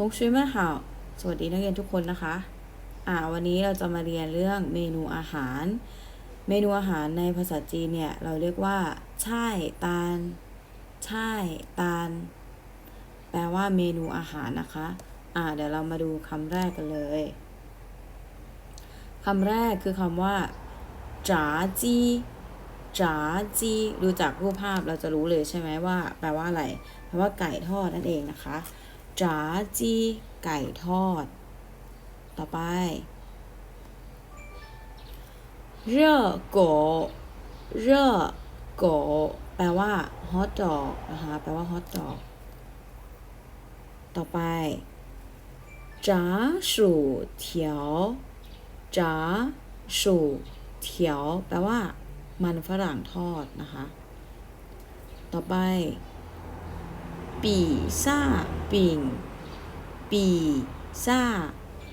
ทงช่วยมาหาวสวัสดีนักเรียนทุกคนนะคะ อ่า วันนี้เราจะมาเรียนเรื่องเมนูอาหาร เมนูอาหารในภาษาจีนเนี่ย เราเรียกว่าช่ายตาลช่ายตาลแปลว่าเมนูอาหารนะคะ อ่า เดี๋ยวเรามาดูคำแรกกันเลยคำแรกคือคำว่าจ๋าจีจ๋าจีดูจากรูปภาพเราจะรู้เลยใช่ไหมว่า แปลว่าอะไร แปลว่าไก่ทอดนั่นเองนะคะ จ๋าจีไก่ทอด ต่อไปเร่อโกเร่อโกแปลว่าฮอทดอกนะคะ แปลว่าฮอทดอก ต่อไป炸薯条炸薯条แปลว่า มันฝรั่งทอดนะคะ ต่อไป ปีซ่าปิ่งปีซ่า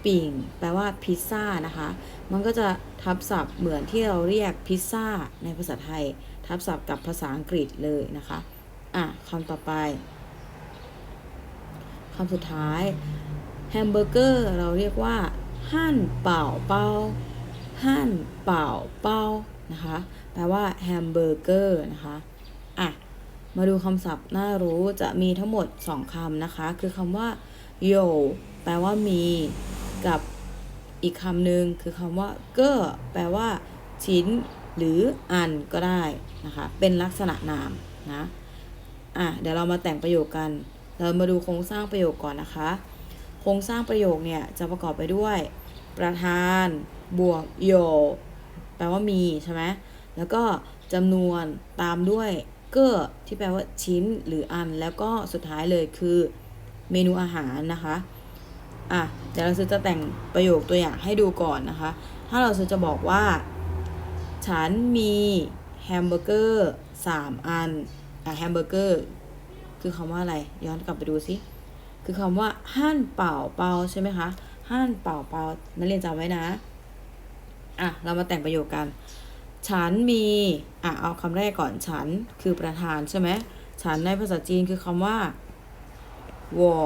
ปิ่งแปลว่าพิซซ่านะคะ มันก็จะทับศัพท์เหมือนที่เราเรียกพิซซ่าในภาษาไทย ทับศัพท์กับภาษาอังกฤษเลยนะคะ อะคำต่อไปคำสุดท้ายแฮมเบอร์เกอร์เราเรียกว่าหั่นเป่าเป้าหั่นเป่าเป้านะคะ แปลว่าแฮมเบอร์เกอร์นะคะ อะ มาดูคำศัพท์น่ารู้จะมีทั้งหมด 2คำนะคะ คือคำว่าโยแปลว่ามีกับอีกคำหนึ่งคือคำว่าเกอแปลว่า ชิ้น หรืออันก็ได้นะคะ เป็นลักษณะนามนะอะเดี๋ยวเรามาแต่งประโยคกัน เรามาดูโครงสร้างประโยคก่อนนะคะ โครงสร้างประโยคเนี่ยจะประกอบไปด้วย ประธานบวกโยแปลว่ามีใช่ไหมแล้วก็จำนวนตามด้วย เกอร์ที่แปลว่าชิ้นหรืออัน แล้วก็สุดท้ายเลยคือเมนูอาหารนะคะ อะ เดี๋ยวเราซื้อจะแต่งประโยคตัวอย่างให้ดูก่อนนะคะ ถ้าเราซื้อจะบอกว่า ฉันมีแฮมเบอร์เกอร์สามอัน อะแฮมเบอร์เกอร์คือคำว่าอะไร ย้อนกลับไปดูสิคือคำว่าหั่นเป่าเปาใช่ไหมคะหั่นเป่าเปานักเรียนจำไว้นะ อะ เรามาแต่งประโยคกัน ฉันมี อะ เอาคำแรกก่อนฉันคือประธานใช่ไหมฉันในภาษาจีนคือคำว่าวอ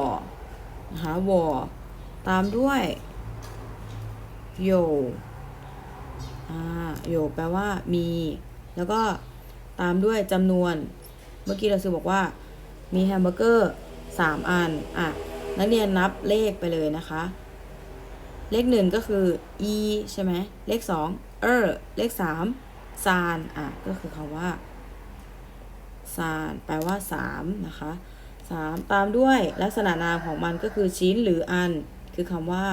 นะคะวอตามด้วยโยอ่าโยแปลว่ามี แล้วก็ตามด้วยจำนวน เมื่อกี้เราซื้อบอกว่า มีแฮมเบอร์เกอร์สามอัน อะ นักเรียนนับเลขไปเลยนะคะ เลขหนึ่งก็คือ e ใช่ไหม เลขสองเออเลขสาม ซานอะก็คือคำว่าซานแปลว่าสามนะคะสามตามด้วยลักษณะนามของมันก็คือชิ้นหรืออัน คือคำว่า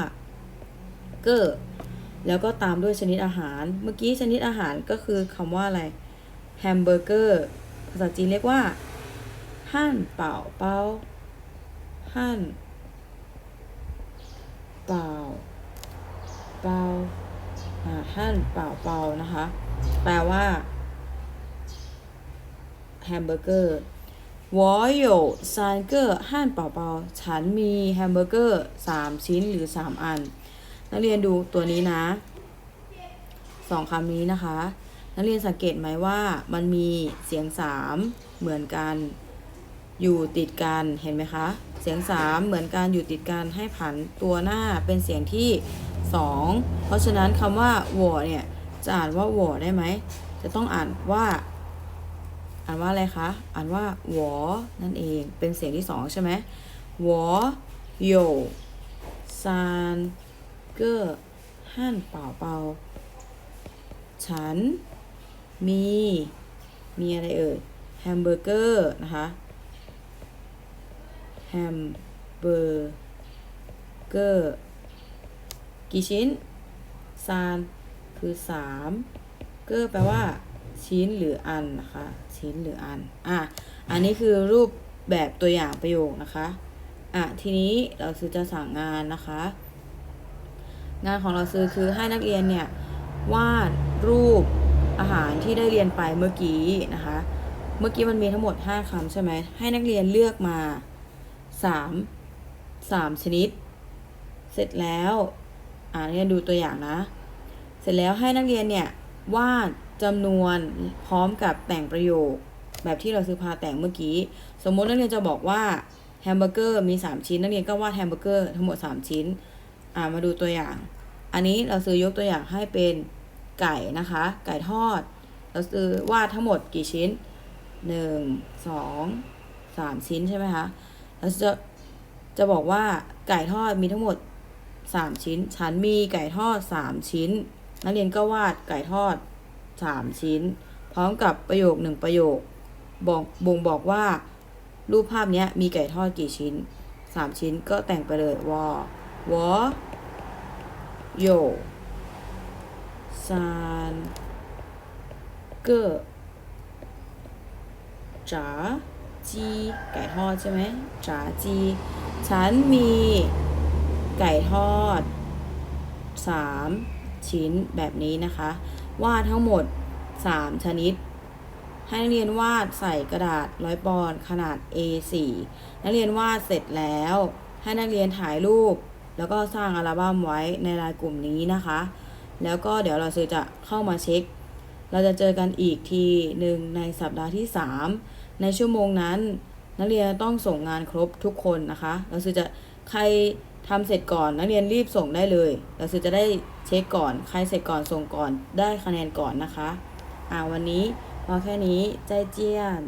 เกอร์แล้วก็ตามด้วยชนิดอาหาร เมื่อกี้ชนิดอาหารก็คือคำว่าอะไรแฮมเบอร์เกอร์ภาษาจีนเรียกว่าหั่นเป่าเป้าหั่นเป่าเปาอ่าหั่นเป่าเป่านะคะ แปลว่า แฮมเบอร์เกอร์我有三个汉堡包ฉันมีแฮมเบอร์เกอร์สามชิ้นหรือสามอัน นักเรียนดูตัวนี้นะ สองคำนี้นะคะ นักเรียนสังเกตไหมว่ามันมีเสียงสามเหมือนกัน อยู่ติดกัน เห็นไหมคะ เสียงสามเหมือนกันอยู่ติดกันให้ผันตัวหน้าเป็นเสียงที่สอง เพราะฉะนั้นคำว่าหวอเนี่ย จะอ่านว่าหวอได้ไหม จะต้องอ่านว่า อ่านว่าอะไรคะ อ่านว่าหวอ นั่นเอง เป็นเสียงที่สองใช่ไหมหวอโยซานเกอร์หั่นเป่าเป่าฉัน มี มีอะไรเอ่ย แฮมเบอร์เกอร์ นะคะ แฮมเบอร์เกอร์ กี่ชิ้น ซาน คือสามเกอร์แปลว่า ชิ้นหรืออันนะคะ ชิ้นหรืออัน อะ อันนี้คือรูปแบบตัวอย่างประโยคนะคะ อะ ทีนี้เราซื้อจะสั่งงานนะคะ งานของเราซื้อคือให้นักเรียนเนี่ยวาดรูปอาหารที่ได้เรียนไปเมื่อกี้นะคะ เมื่อกี้มันมีทั้งหมด 5คำใช่ไหม ให้นักเรียนเลือกมา 3 3 ชนิด เสร็จแล้ว อ่านกเรียนดูตัวอย่างนะ สร็จแล้วให้นักเรียนเนี่ยวาดจำนวนพร้อมกับแต่งประโยค แบบที่เราซื้อพาแต่งเมื่อกี้ สมมตินักเรียนจะบอกว่าแฮมเบอร์เกอร์มี 3 ชิ้น นักเรียนก็วาดแฮมเบอร์เกอร์ทั้งหมด 3 ชิ้น อ่ามาดูตัวอย่าง อันนี้เราซื้อยกตัวอย่างให้เป็นไก่นะคะ ไก่ทอด เราซื้อวาดทั้งหมดกี่ชิ้น 1 2 3 ชิ้นใช่ไหมคะเราจะจะบอกว่าไก่ทอดมีทั้งหมด 3 ชิ้น ฉันมีไก่ทอด 3 ชิ้น นักเรียนก็วาดไก่ทอดสามชิ้น พร้อมกับประโยคหนึ่งประโยคบอกบ่งบอกว่า รูปภาพนี้มีไก่ทอดกี่ชิ้นสามชิ้นก็แต่งไปเลยวอวอโยซานเกอจ๋าจีไก่ทอดใช่ไหมจ๋าจีฉันมีไก่ทอดสาม ชิ้นแบบนี้นะคะ วาดทั้งหมด 3 ชนิด ให้นักเรียนวาดใส่กระดาษร้อยปอนด์ขนาด A4 นักเรียนวาดเสร็จแล้ว ให้นักเรียนถ่ายรูป แล้วก็สร้างอัลบั้มไว้ในรายกลุ่มนี้นะคะ แล้วก็เดี๋ยวเราจะเข้ามาเช็ค เราจะเจอกันอีกทีหนึ่งในสัปดาห์ที่ 3 ในชั่วโมงนั้น นักเรียนต้องส่งงานครบทุกคนนะคะ เราจะใคร ทำเสร็จก่อนนักเรียนรีบส่งได้เลยเราจะได้เช็คก่อน ใครเสร็จก่อนส่งก่อนได้คะแนนก่อนนะคะ อ่าวันนี้พอแค่นี้ใจเจียน